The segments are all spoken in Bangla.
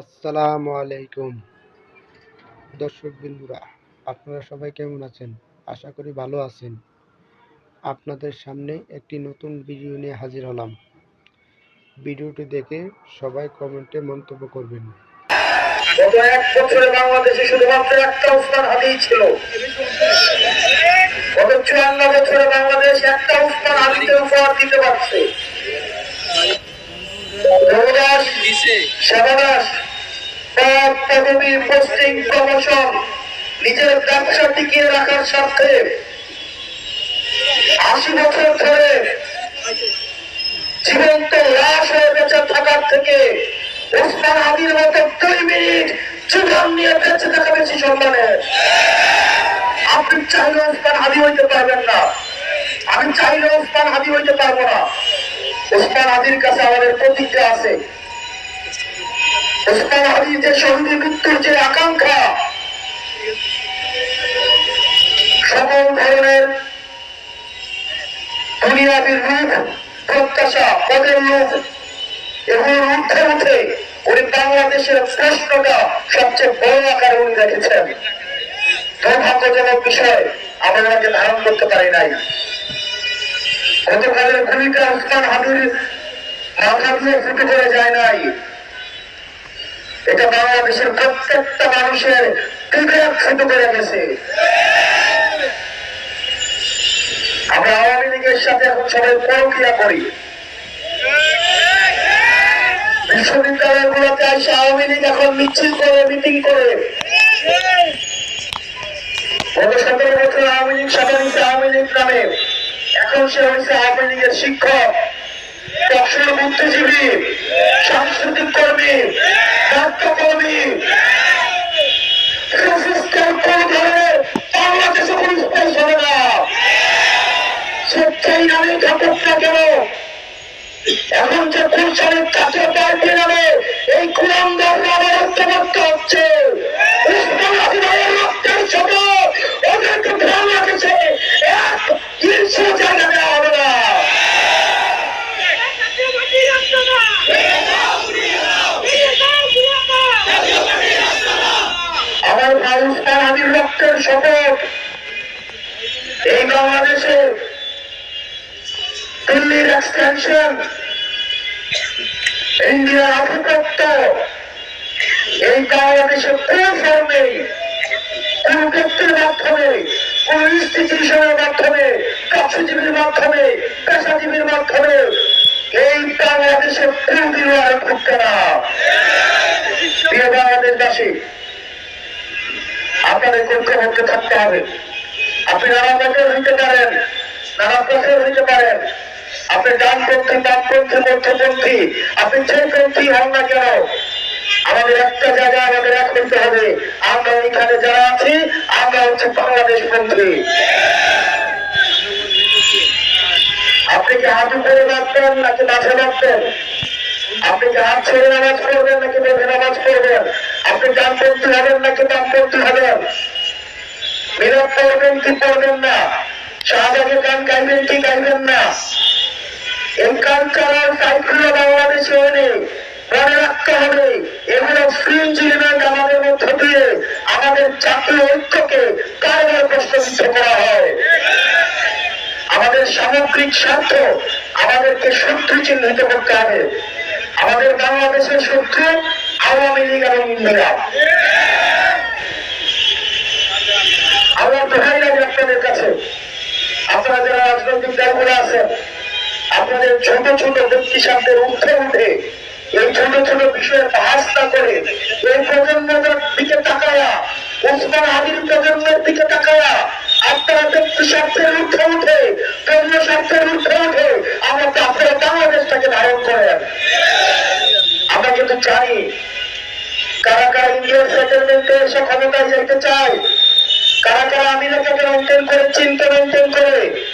আসসালামু আলাইকুম। দর্শক বিন্দুরা আপনারা সবাই কেমন আছেন? আশা করি ভালো আছেন। আপনাদের সামনে একটি নতুন ভিডিও নিয়ে হাজির হলাম। ভিডিওটি দেখে সবাই কমেন্টে মন্তব্য করবেন। গত এক বছরে বাংলাদেশে শুধুমাত্র একটা উসমান হাদিই ছিল। গত চুয়ান্ন বছরে বাংলাদেশ একটা উসমান হাদিকে উপহার দিতে পারছে। সেবাদাস পদ পদবী পোস্টিং প্রমোশন নিজের ব্যবসা টিকিয়ে রাখার স্বার্থে আশি বছর ধরে জীবন্ত লাশ হয়ে বেঁচে থাকার থেকে ওসমান আলীর মতো দুই মিনিট জীবন নিয়ে বেঁচে থাকা বেশি সম্মানের আপনি চাইলে ওসমান হাদি হইতে পারবেন না। আমি চাইলে ওসমান হাদি হইতে পারব না। ওসমান হাদির কাছে আমাদের প্রতিজ্ঞা আছে। ওসমান রূপ প্রত্যাশা পদের লোক এগুলোর ঊর্ধ্বে উঠে উনি বাংলাদেশের প্রশ্নটা সবচেয়ে বড় আকারে উনি রেখেছেন দুর্ভাগ্যজনক বিষয় আমরা ওনাকে ধারণ করতে পারি নাই গতকালের গুলিটা উসমান হাবির মাথা দিয়ে ফুটে যায় নাই এটা বাংলাদেশের প্রত্যেকটা মানুষের হৃদয় ফুটে পড়ে গেছে। আমরা আওয়ামী লীগের সাথে এখন সবাই প্রক্রিয়া করি। বিশ্ববিদ্যালয়গুলোতে এসে আওয়ামী লীগ এখন মিছিল করে, মিটিং করে। গত সতেরো বছর আওয়ামী লীগ হয়েছে আওয়ামী লীগ নামে। এখন সে হয়েছে আওয়ামী লীগের শিক্ষক বুদ্ধিজীবী। সাংস্কৃতিক কর্মী নাট্যকর্মী কেন? এখন যে গুলশানের কাছে পার্টি নামে? এই কুলামদার নামে রক্তবক্ত হচ্ছে রক্তের সাথে বাংলাদেশে দিল্লির এক্সটেনশন ইন্ডিয়ার আধিপত্য, এই বাংলাদেশে কোন ফর্মে কোন ব্যক্তির মাধ্যমে, কোন ইনস্টিটিউশনের মাধ্যমে কাছুজীবীর মাধ্যমে, পেশাজীবীর মাধ্যমে এই বাংলাদেশে কোনদিন আর ঘুরতে না। বাংলাদেশবাসী, আপনাদের ঐক্যবদ্ধ থাকতে হবে। আপনি নানা মতের হইতে পারেন। নানা পথের হইতে পারেন। আপনি ডানপন্থী, বামপন্থী, মধ্যপন্থী, আপনি যে পন্থী হন না কেন, আমাদের একটা জায়গা আমাদের এক হইতে হবে। আমরা এখানে যারা আছি, আমরা হচ্ছে বাংলাদেশ পন্থী। আপনি কি হাঁটু করে বাঁচবেন নাকি মাঠে বাঁচবেন আপনি কি হাত ছেড়ে নামাজ পড়বেন নাকি বেঁধে নামাজ পড়বেন? আপনি ডানপন্থী হবেন নাকি বামপন্থী হবেন? মিলাদ পড়বেন কি পড়বেন না? শাহবাগের গান গাইবেন কি গাইবেন না ঐক্যকে কারবার প্রশ্নবিদ্ধ হয়। আমাদের সামগ্রিক স্বার্থ আমাদেরকে শত্রু চিহ্নিত করতে হবে। আমাদের বাংলাদেশের শত্রু আওয়ামী লীগ এবং ইন্দিরা আমার দোহাই লাগে আপনাদের কাছে। আপনারা যারা রাজনৈতিক দলগুলো আছেন, আপনাদের ছোট ছোট ব্যক্তি স্বার্থের ঊর্ধ্বে উঠে এই ছোট ছোট বিষয়ে বাহাস না করে এই প্রজন্মের দিকে তাকায়া, ওসমান আদির প্রজন্মের দিকে তাকায়া আপনারা ব্যক্তি স্বার্থের ঊর্ধ্বে উঠে ধর্ম স্বার্থের ঊর্ধ্বে উঠে আমরা আপনারা বাংলাদেশটাকে ধারণ করেন। আমরা কিন্তু জানি কারা কারা ইন্ডিয়ান সেটেলমেন্টে এসে ক্ষমতায় যেতে চায় কারা কারা আমেরিকাকে মেনটেন করে, চিন্তা মেনটেন করে।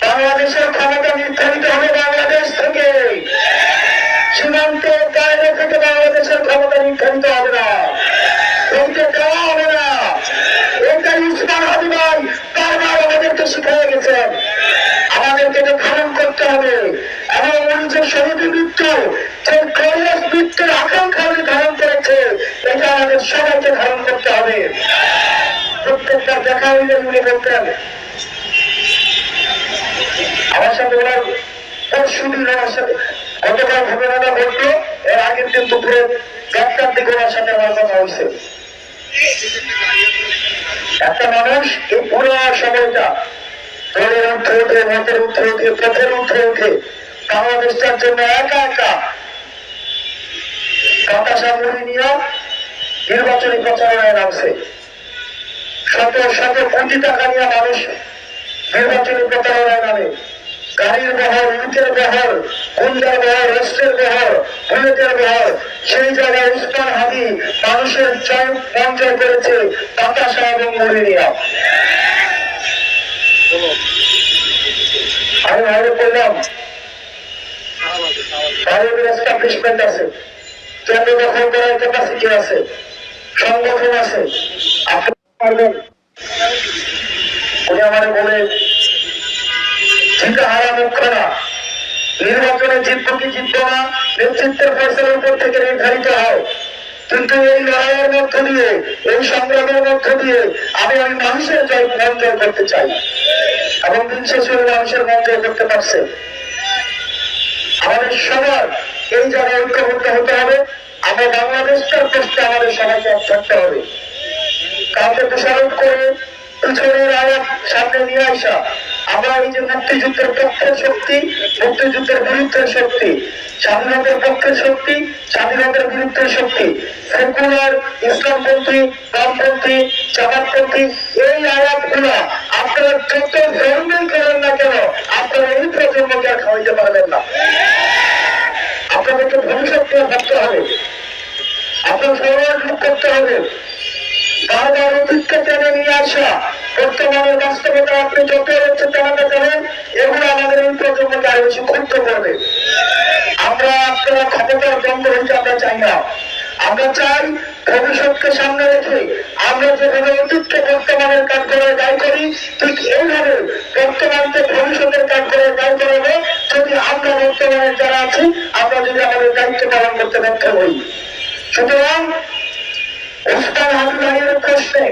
বাংলাদেশের ক্ষমতা নির্ধারিত হবে বাংলাদেশ থেকে। সীমান্তের বাইরে থেকে বাংলাদেশের ক্ষমতা নির্ধারিত হবে না। দেওয়া হবে না। বারবার আমাদেরকে গেছেন। আমাদেরকে এটা ধারণ করতে হবে। এবং যে শহীদ মৃত্যু যে কৈলাস মৃত্যুর আকাঙ্ক্ষা ধারণ আমাদের সবাইকে ধারণ করতে হবে। প্রত্যেকটা দেখা হইলে উনি বলতেন আমার সাথে ওনার পরশু দিন আমার সাথে। গতকাল ঘটনাটা ঘটলো, এর আগের দিন দুপুরে চারটার দিকে ওনার সাথে আমার কথা হয়েছে। একটা মানুষ এই পুরো সময়টা দলের উঠে উঠে মতের উঠে উঠে পথের উঠে উঠে বাংলাদেশটার জন্য একা একা হতাশা মুড়ি নিয়ে নির্বাচনী প্রচারণায় নামছে। শত শত কোটি টাকা নিয়ে মানুষ নির্বাচনী প্রচারণায় নামে। গাড়ির বহর লুটের বহর, গুন্ডার বহর রেস্টের বহর, বুলেটের বহর, সেই জায়গায় উসমান হাদি মানুষের জয় মন করেছে হতাশা এবং মুড়ি নিয়ে আমি ভালো করলাম এস্টাবলিশমেন্ট আছে। কেন্দ্র দখল করার ক্যাপাসিটি আছে। সংগঠন আছে। পারবেন। উনি আমার বলে জিতা হারা মুখ্য না নির্বাচনে জিতবো কি জিতবো না? নেতৃত্বের ফয়সলার উপর থেকে নির্ধারিত হয়। কিন্তু এই লড়াইয়ের মধ্য দিয়ে, এই সংগ্রামের মধ্য দিয়ে আমি ওই মানুষের জয় মন জয় করতে চাই এবং দিন শেষে মানুষের মন জয় করতে পারছে আমাদের সবার এই জায়গায় ঐক্যবদ্ধ হতে হবে। আমরা বাংলাদেশটার প্রশ্নে আমাদের সবাইকে থাকতে হবে। কাউকে দোষারোপ করে পিছনের আয়াত সামনে নিয়ে আসা। আমরা এই যে মুক্তিযুদ্ধের পক্ষের শক্তি, মুক্তিযুদ্ধের বিরুদ্ধের শক্তি, স্বাধীনতার পক্ষের শক্তি, স্বাধীনতার বিরুদ্ধের শক্তি, সেকুলার ইসলামপন্থী বামপন্থী জামাতপন্থী এই আয়াতগুলা আপনারা যত ধর্মেই করেন না কেন, আপনারা এই প্রজন্মকে আর খাওয়াইতে পারবেন না। আপনাদেরকে ভবিষ্যৎ নিয়ে ভাবতে হবে। আপনার সবার করতে হবে। বারবার অতীতকে টেনে নিয়ে আসা। বর্তমানের বাস্তবতা আপনি যত হচ্ছে জানাতে পারেন এগুলো আমাদের এই প্রজন্মকে আরও বেশি ক্ষুব্ধ করবে। আমরা আপনারা ক্ষমতার দ্বন্দ্ব হইতে আমরা চাই না। আমরা চাই ভবিষ্যৎকে সামনে রেখে আমরা যেভাবে অতীতকে বর্তমানের কাজ করে দায় করি, ঠিক এইভাবে বর্তমানকে ভবিষ্যতের কাজ করে দায় করাবো। যদি আমরা বর্তমানে যারা আছি, আমরা যদি আমাদের দায়িত্ব পালন করতে ব্যর্থ হই। সুতরাং উস্তাদ হাবিবাহের প্রশ্নে,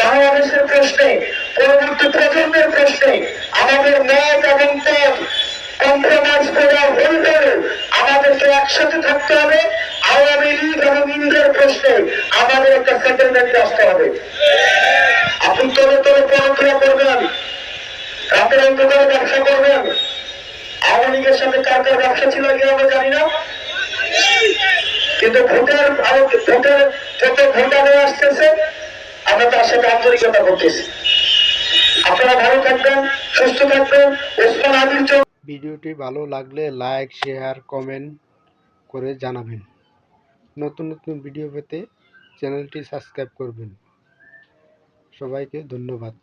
বাংলাদেশের প্রশ্নে, পরবর্তী প্রজন্মের প্রশ্নে, আমাদের মত এবং পথ কম্প্রোমাইজ করা হইলে আমাদেরকে একসাথে থাকতে হবে, আওয়ামী লীগ এবং ইন্ডিয়ার প্রশ্নে আমাদের একটা সেটেলমেন্টে আসতে হবে। আপনি তলে তলে পড়াশোনা করবেন, রাতের অন্ধকারে ব্যবসা করবেন, আওয়ামী লীগের সাথে কার কার ব্যবসা ছিল কি আমরা জানি না। কিন্তু ভোটের ভোটের যত ভোটারে আসতেছে, আমরা তার সাথে আন্তরিকতা করতেছি। আপনারা ভালো থাকবেন, সুস্থ থাকবেন। ওসমান জন্য ভিডিওটি ভালো লাগলে লাইক, শেয়ার, কমেন্ট করে জানাবেন। নতুন নতুন ভিডিও পেতে চ্যানেলটি সাবস্ক্রাইব করবেন। সবাইকে ধন্যবাদ।